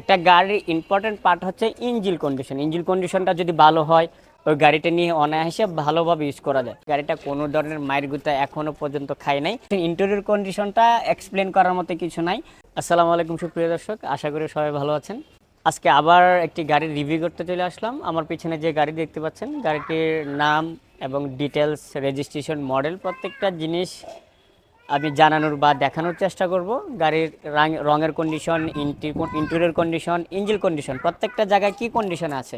একটা গাড়ির important part হচ্ছে ইঞ্জিল কন্ডিশন ইঞ্জিল কন্ডিশনটা যদি ভালো হয়, ওই গাড়িটা নিয়ে অনায়াসে ভালোভাবে ইউজ করা যায়। গাড়িটা কোনো ধরনের মায়ের গুতা এখনও পর্যন্ত খায় নাই। ইন্টেরিয়র কন্ডিশনটা এক্সপ্লেন করার মতো কিছু নাই। আসসালামু আলাইকুম, সুপ্রিয় দর্শক। আশা করি সবাই ভালো আছেন। আজকে আবার একটি গাড়ির রিভিউ করতে চলে আসলাম। আমার পিছনে যে গাড়ি দেখতে পাচ্ছেন, গাড়িটির নাম এবং ডিটেলস রেজিস্ট্রেশন মডেল প্রত্যেকটা জিনিস আমি জানানোর বা দেখানোর চেষ্টা করব। গাড়ির রাং- রঙের condition interior condition engine condition প্রত্যেকটা জায়গায় কি কন্ডিশন আছে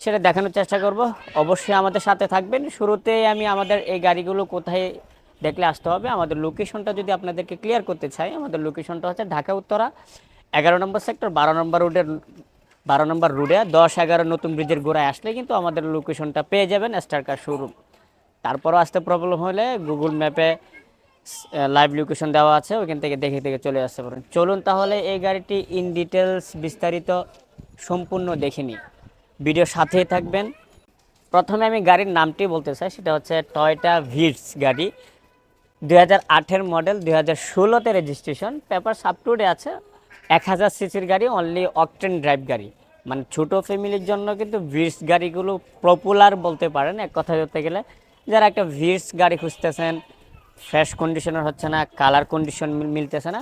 সেটা দেখানোর চেষ্টা করব। অবশ্যই আমাদের সাথে থাকবেন। শুরুতে আমি আমাদের এই গাড়িগুলো কোথায় দেখলে আসতে হবে, আমাদের লোকেশনটা যদি আপনাদেরকে ক্লিয়ার করতে চাই, আমাদের লোকেশনটা হচ্ছে ঢাকা উত্তরা, এগারো নম্বর সেক্টর বারো নম্বর রোডের বারো নম্বর রোডে দশ এগারো নতুন ব্রিজের গোড়ায় আসলে কিন্তু আমাদের লোকেশনটা পেয়ে যাবেন স্টার কার শোরুম তারপরও আসতে প্রবলেম হলে গুগল ম্যাপে লাইভ লোকেশন দেওয়া আছে, ওইখান থেকে দেখে দেখে চলে আসতে পারেন। চলুন তাহলে এই গাড়িটি ইন ডিটেলস বিস্তারিত সম্পূর্ণ দেখে নিই। ভিডিওর সাথেই থাকবেন। প্রথমে আমি গাড়ির নামটি বলতে চাই, সেটা হচ্ছে টয়টা ভিটস গাড়ি। দুই হাজার মডেল দুই হাজার ষোলোতে রেজিস্ট্রেশন পেপার সাপটুডে আছে। এক হাজার সিসির গাড়ি অনলি অকটেন ড্রাইভ গাড়ি। মানে ছোট ফ্যামিলির জন্য কিন্তু ভিটস গাড়িগুলো পপুলার বলতে পারেন, এক কথা ধরতে গেলে। যারা একটা ভিটস গাড়ি খুঁজতেছেন ফ্রেশ কন্ডিশনের হচ্ছে না কালার কন্ডিশন মিলতেছে না।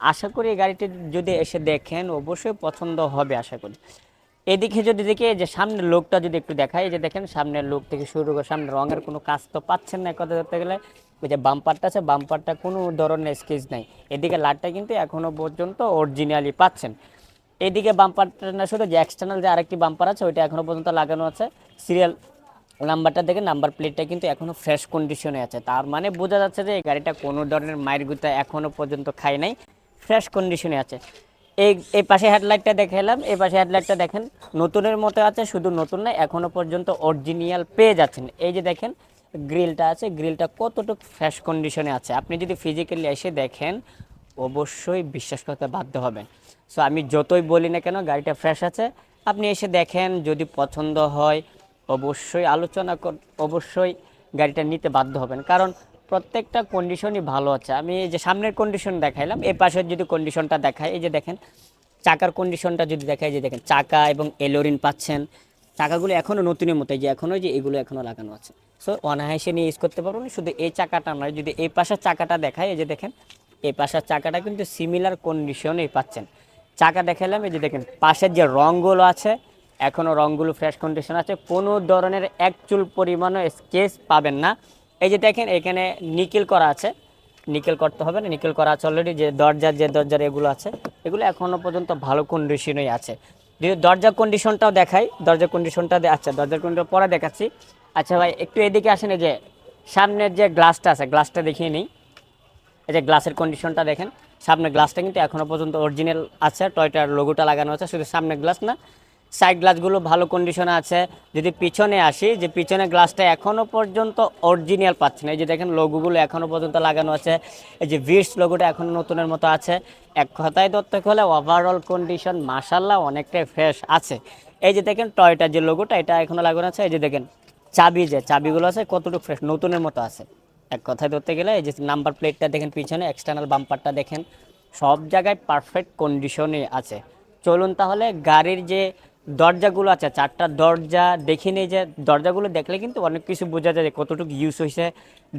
আশা করি এই গাড়িটি যদি এসে দেখেন, অবশ্যই পছন্দ হবে আশা করি। এদিকে যদি দেখি যে সামনের লোকটা যদি একটু দেখায় যে দেখেন সামনের লোক থেকে শুরু করে সামনে রঙের কোনো কাজ তো পাচ্ছেন না কথা ধরতে গেলে। ওই যে বাম্পারটা আছে বাম্পারটা কোনো ধরনের স্কেচ নাই। এদিকে লাটটা কিন্তু এখনও পর্যন্ত অরিজিনালি পাচ্ছেন। এদিকে বাম্পারটা না শুধু যে এক্সটার্নাল যে আরেকটি বাম্পার আছে, ওইটা এখনও পর্যন্ত লাগানো আছে। সিরিয়াল নাম্বারটা দেখে নাম্বার প্লেটটা কিন্তু এখনও ফ্রেশ কন্ডিশনে আছে। তার মানে বোঝা যাচ্ছে যে এই গাড়িটা কোনো ধরনের মায়ের গুতা এখনও পর্যন্ত খায় নাই ফ্রেশ কন্ডিশনে আছে। এই এই পাশে হেডলাইটটা দেখালাম, এই পাশে হেডলাইটটা দেখেন, নতুনের মতো আছে, শুধু নতুন না, এখনও পর্যন্ত অরিজিনাল পেয়ে যাচ্ছেন। এই যে দেখেন গ্রিলটা আছে গ্রিলটা কতটুকু ফ্রেশ কন্ডিশনে আছে। আপনি যদি ফিজিক্যালি এসে দেখেন, অবশ্যই বিশ্বাস করতে বাধ্য হবেন। সো আমি যতই বলি না কেন, গাড়িটা ফ্রেশ আছে। আপনি এসে দেখেন, যদি পছন্দ হয় অবশ্যই আলোচনা অবশ্যই গাড়িটা নিতে বাধ্য হবেন। কারণ প্রত্যেকটা কন্ডিশনই ভালো আছে। আমি এই যে সামনের কন্ডিশন দেখাইলাম এই পাশের যদি কন্ডিশনটা দেখাই, এই যে দেখেন, চাকার কন্ডিশনটা যদি এই যে দেখেন, চাকা এবং এলোরিন পাচ্ছেন। চাকাগুলো এখনও নতুনের মতো যে এখনও যে এগুলো এখনও লাগানো আছে। সো অনায়াসে নিয়ে ইউজ করতে পারবেন শুধু এই চাকাটা নয়, যদি এই পাশের চাকাটা দেখাই, এই যে দেখেন, এই পাশের চাকাটা কিন্তু সিমিলার কন্ডিশনেই পাচ্ছেন। চাকা দেখালাম এই যে দেখেন, পাশের যে রঙগুলো আছে এখনও রঙগুলো ফ্রেশ কন্ডিশন আছে। কোনো ধরনের এক চুল পরিমাণও স্কেচ পাবেন না। এই যে দেখেন, এখানে নিকেল করা আছে। নিকেল করতে হবে না, নিকেল করা আছে অলরেডি যে দরজার যে দরজার এগুলো আছে, এগুলো এখনও পর্যন্ত ভালো কন্ডিশনই আছে। যদি দরজার কন্ডিশনটাও দেখাই, দরজার কন্ডিশনটা আচ্ছা দরজার কন্ডিশন পরে দেখাচ্ছি। আচ্ছা ভাই, একটু এদিকে আসেন যে সামনের যে গ্লাসটা আছে গ্লাসটা দেখিয়ে নিই। এই যে গ্লাসের কন্ডিশনটা দেখেন, সামনের গ্লাসটা কিন্তু এখনও পর্যন্ত অরিজিনাল আছে। টয়টার লোগোটা লাগানো আছে, শুধু সামনের গ্লাস না। সাইড গ্লাসগুলো ভালো কন্ডিশনে আছে। যদি পিছনে আসি, যে পিছনে গ্লাসটা এখনও পর্যন্ত অরিজিনাল না। এই যে দেখেন লোগোগুলো এখনও পর্যন্ত লাগানো আছে। এই যে ভিটস লোগোটা এখনও নতুনের মতো আছে। এক কথায় ধরতে হলে ওভারঅল কন্ডিশন মাসাল্লাহ অনেকটাই ফ্রেশ আছে। এই যে দেখেন টয়টার যে লোগোটা এটা এখনও লাগানো আছে। এই যে দেখেন চাবি যে, চাবিগুলো আছে, কতটুকু ফ্রেশ নতুনের মতো আছে। এক কথায় ধরতে গেলে এই যে নাম্বার প্লেটটা দেখেন পিছনে এক্সটার্নাল বাম্পারটা দেখেন। সব জায়গায় পারফেক্ট কন্ডিশনে আছে। চলুন তাহলে গাড়ির যে দরজাগুলো আছে, চারটা দরজা দেখে নিই যে দরজাগুলো দেখলে কিন্তু অনেক কিছু বোঝা যায় কতটুকু ইউজ হয়েছে,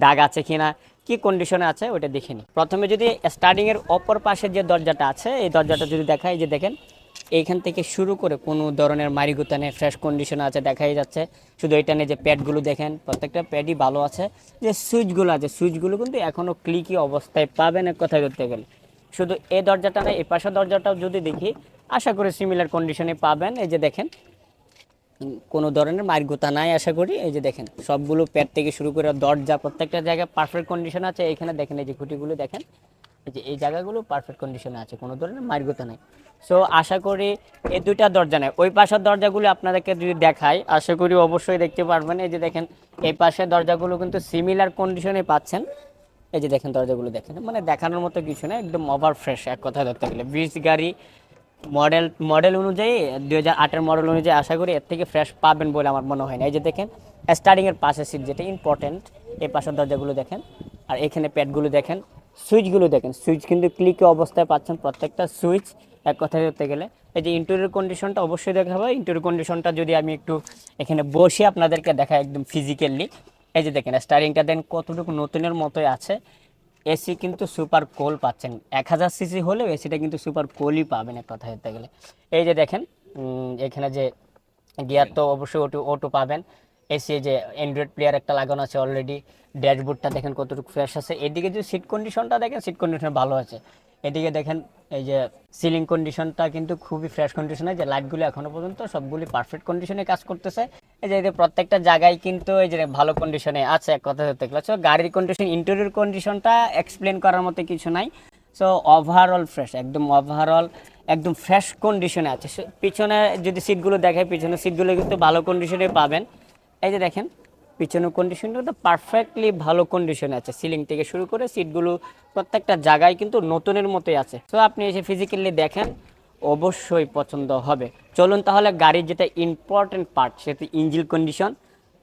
দাগ আছে কিনা, কি কন্ডিশনে আছে ওইটা দেখে নিই। প্রথমে যদি স্টার্টিংয়ের অপর পাশে যে দরজাটা আছে, এই দরজাটা যদি দেখাই যে দেখেন, এইখান থেকে শুরু করে কোনো ধরনের মারিগুতা নেই ফ্রেশ কন্ডিশন আছে, দেখাই যাচ্ছে। শুধু এটা নিয়ে যে প্যাডগুলো দেখেন, প্রত্যেকটা প্যাডই ভালো আছে। যে সুইচগুলো আছে সুইচগুলো কিন্তু এখনও ক্লিকি অবস্থায় পাবেন এক কথায় ধরতে গেলে। শুধু এই দরজাটা না, এই পাশের দরজাটাও যদি দেখি আশা করি সিমিলার কন্ডিশনে পাবেন। এই যে দেখেন, কোনো ধরনের মারগুতা নাই আশা করি। এই যে দেখেন, সবগুলো প্যাড থেকে শুরু করে দরজা, প্রত্যেকটা জায়গায় পারফেক্ট কন্ডিশন আছে। এখানে দেখেন, এই যে খুঁটিগুলো দেখেন, এই যে এই জায়গাগুলো পারফেক্ট কন্ডিশনে আছে, কোনো ধরনের মারগুতা নাই। সো আশা করি এই দুইটা দরজা নেই। ওই পাশের দরজাগুলো আপনাদেরকে যদি দেখাই, আশা করি অবশ্যই দেখতে পারবেন। এই যে দেখেন, এই পাশের দরজাগুলো কিন্তু সিমিলার কন্ডিশনে পাচ্ছেন। এই যে দেখেন, দরজাগুলো দেখেন। মানে দেখানোর মতো কিছু না একদম ওভার ফ্রেশ এক কথা ধরতে গেলে। ব্রিজ গাড়ি মডেল মডেল অনুযায়ী দুই হাজার আটের মডেল অনুযায়ী আশা করি এর থেকে ফ্রেশ পাবেন বলে আমার মনে হয় না। এই যে দেখেন স্টার্টিংয়ের পাশে সিট যেটা ইম্পর্টেন্ট এই পাশের দরজাগুলো দেখেন, আর এখানে প্যাডগুলো দেখেন সুইচগুলো দেখেন সুইচ কিন্তু ক্লিকে অবস্থায় পাচ্ছেন প্রত্যেকটা সুইচ এক কথায় ধরতে গেলে। এই যে ইন্টেরিয়র কন্ডিশনটা অবশ্যই দেখা হবে ইন্টেরিয়র কন্ডিশনটা যদি আমি একটু এখানে বসে আপনাদেরকে দেখা একদম ফিজিক্যালি এই যে দেখেন স্টারিংটা দেন কতটুকু নতুনের মতোই আছে। এসি কিন্তু সুপার কোল পাচ্ছেন। এক হাজার সিসি হলেও এসিটা কিন্তু সুপার কোলই পাবেন এক কথা হতে গেলে। এই যে দেখেন এখানে যে গিয়ার তো অবশ্যই অটো অটো পাবেন। এসি যে অ্যান্ড্রয়েড প্লেয়ার একটা লাগানো আছে অলরেডি ড্যাশবোর্ডটা দেখেন কতটুকু ফ্রেশ আছে। এদিকে যদি সিট কন্ডিশনটা দেখেন সিট কন্ডিশন ভালো আছে। এদিকে দেখেন, এই যে সিলিং কন্ডিশনটা কিন্তু খুবই ফ্রেশ কন্ডিশনে যে লাইটগুলো এখনও পর্যন্ত সবগুলি পারফেক্ট কন্ডিশনে কাজ করতেছে। এই যে প্রত্যেকটা জায়গায় কিন্তু এই যে ভালো কন্ডিশনে আছে, এক কথা ধরতে গেলে সো গাড়ির কন্ডিশন ইন্টেরিয়র কন্ডিশনটা এক্সপ্লেন করার মতো কিছু নাই। সো ওভারঅল ফ্রেশ একদম ওভারঅল একদম ফ্রেশ কন্ডিশনে আছে। পিছনে যদি সিটগুলো দেখায় পিছনে সিটগুলো কিন্তু ভালো কন্ডিশনে পাবেন। এই যে দেখেন পিছনের কন্ডিশনটা তো পারফেক্টলি ভালো কন্ডিশনে আছে। সিলিং থেকে শুরু করে সিটগুলো প্রত্যেকটা জায়গায় কিন্তু নতুনের মতোই আছে। সো আপনি এসে ফিজিক্যালি দেখেন অবশ্যই পছন্দ হবে। চলুন তাহলে গাড়ির যেটা ইম্পর্টেন্ট পার্ট সেটা ইঞ্জিল কন্ডিশন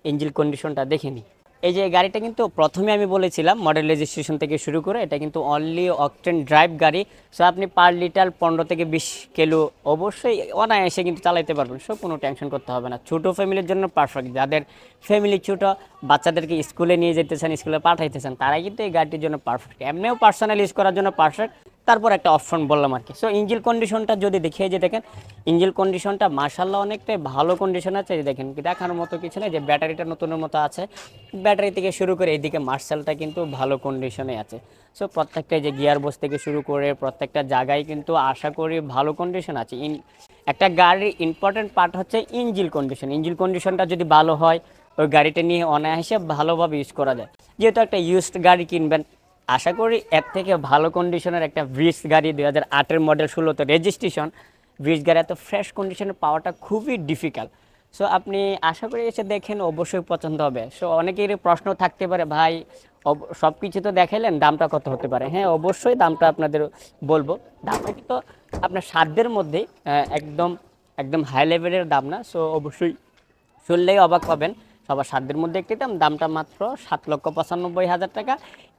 ইঞ্জিল কন্ডিশনটা দেখে নিই। এই যে গাড়িটা কিন্তু প্রথমে আমি বলেছিলাম মডেল রেজিস্ট্রেশন থেকে শুরু করে, এটা কিন্তু অনলি অকটেন ড্রাইভ গাড়ি। সো আপনি পার লিটার পনেরো থেকে বিশ কিলো অবশ্যই অনায়াসে কিন্তু চালাইতে পারবেন। সো কোনো টেনশন করতে হবে না। ছোটো ফ্যামিলির জন্য পারফেক্ট যাদের ফ্যামিলি ছোটো, বাচ্চাদেরকে স্কুলে নিয়ে যেতেছেন স্কুলে পাঠাইতেছেন তারাই কিন্তু এই গাড়িটির জন্য পারফেক্ট এমনিও পার্সোনাল ইউজ করার জন্য পারফেক্ট তারপর একটা অপশন বললাম আর কি। সো ইঞ্জিল কন্ডিশনটা যদি দেখিয়ে যে দেখেন, ইঞ্জিল কন্ডিশনটা মার্শাল্লাহ অনেকটাই ভালো কন্ডিশন আছে দেখেন, দেখার মতো কিছু নেই যে ব্যাটারিটা নতুনের মতো আছে। ব্যাটারি থেকে শুরু করে এইদিকে মার্শালটা কিন্তু ভালো কন্ডিশনে আছে। সো প্রত্যেকটা যে গিয়ার বস থেকে শুরু করে প্রত্যেকটা জায়গায় কিন্তু আশা করি ভালো কন্ডিশন আছে। ইন, একটা গাড়ির ইম্পর্টেন্ট পার্ট হচ্ছে ইঞ্জিল কন্ডিশন ইঞ্জিল কন্ডিশনটা যদি ভালো হয়, ওই গাড়িটা নিয়ে অনায়াসে ভালোভাবে ইউজ করা যায়। যেহেতু একটা ইউজড গাড়ি কিনবেন আশা করি এর থেকে ভালো কন্ডিশনের একটা ব্রিজ গাড়ি দুই হাজার আটের মডেল ষোলোতে রেজিস্ট্রেশন ব্রিজ গাড়ি এত ফ্রেশ কন্ডিশনে পাওয়াটা খুবই ডিফিকাল্ট সো আপনি আশা করি এসে দেখেন, অবশ্যই পছন্দ হবে। সো অনেকেরই প্রশ্ন থাকতে পারে, ভাই সব কিছু তো দেখাইলেন, দামটা কত হতে পারে? হ্যাঁ অবশ্যই দামটা আপনাদের বলব। দামটা কিন্তু আপনার সাধ্যের মধ্যেই একদম একদম হাই লেভেলের দাম না। সো অবশ্যই শুনলেই অবাক পাবেন সবার সাধ্যের মধ্যে একটি দাম, দামটা মাত্র সাত লক্ষ পঁচানব্বই হাজার টাকা।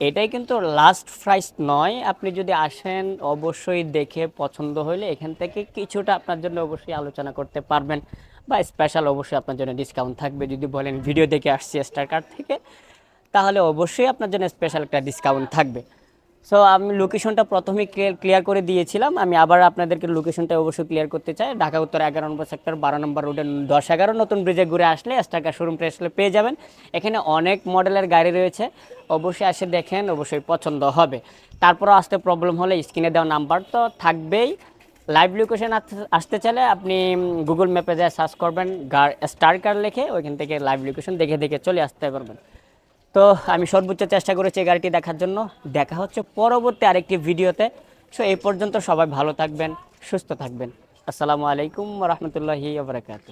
এটাই কিন্তু লাস্ট প্রাইস নয়। আপনি যদি আসেন, অবশ্যই দেখে পছন্দ হইলে এখান থেকে কিছুটা আপনার জন্য অবশ্যই আলোচনা করতে পারবেন বা স্পেশাল অবশ্যই আপনার জন্য ডিসকাউন্ট থাকবে। যদি বলেন, ভিডিও দেখে আসছি স্টার কার্ড থেকে, তাহলে অবশ্যই আপনার জন্য স্পেশাল একটা ডিসকাউন্ট থাকবে। সো আমি লোকেশনটা প্রথমেই ক্লিয়ার করে দিয়েছিলাম। আমি আবার আপনাদেরকে লোকেশনটা অবশ্যই ক্লিয়ার করতে চাই। ঢাকা উত্তর এগারো নম্বর সেক্টর বারো নম্বর রোডে দশ এগারো নতুন ব্রিজে ঘুরে আসলে স্টাকা শোরুমটা আসলে পেয়ে যাবেন। এখানে অনেক মডেলের গাড়ি রয়েছে। অবশ্যই এসে দেখেন, অবশ্যই পছন্দ হবে। তারপরও আসতে প্রবলেম হলে স্ক্রিনে দেওয়া নাম্বার তো থাকবেই। লাইভ লোকেশন আসতে চাইলে আপনি গুগল ম্যাপে যায় সার্চ করবেন গার স্টার কার লিখে ওইখান থেকে লাইভ লোকেশন দেখে দেখে চলে আসতে পারবেন। তো আমি সর্বোচ্চ চেষ্টা করেছি এই গাড়িটি দেখার জন্য। দেখা হচ্ছে পরবর্তী আরেকটি ভিডিওতে। সো এই পর্যন্ত সবাই ভালো থাকবেন, সুস্থ থাকবেন। আসসালামু আলাইকুম রহমতুল্লাহি বারকাত